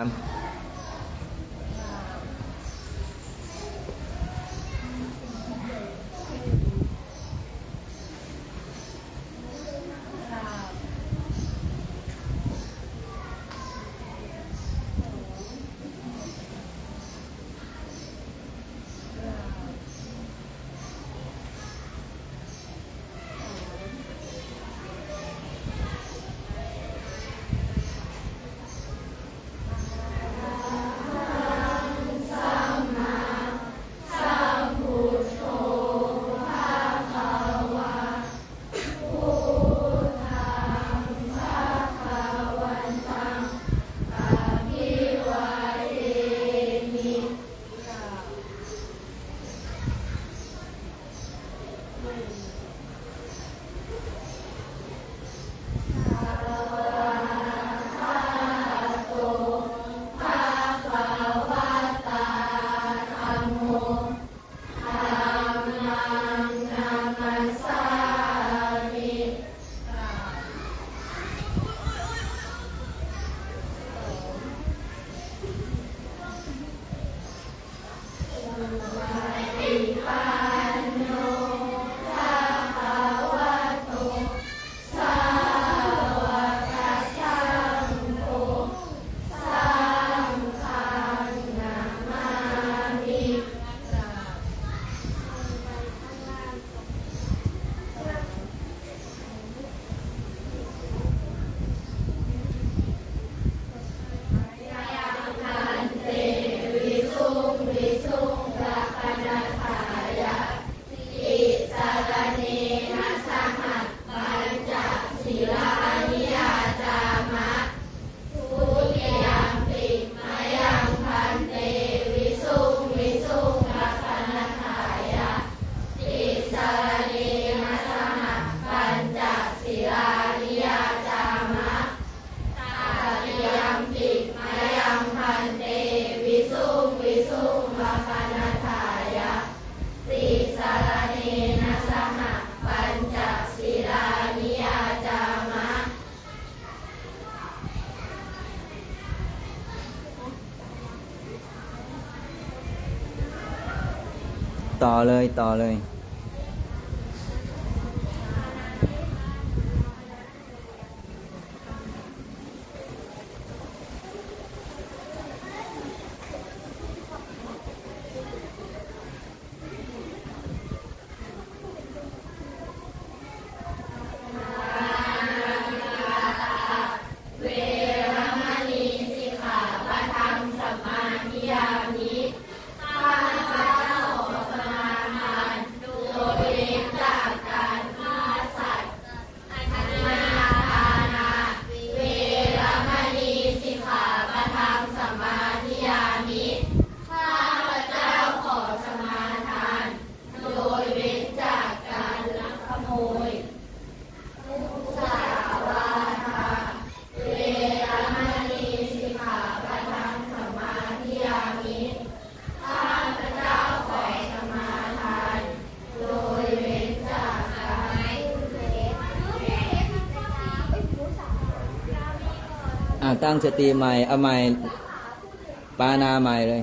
Um, 平安。 ต่อเลยต่อเลย อ่าตั้งสติใหม่เอาใหม่ปานาใหม่เลย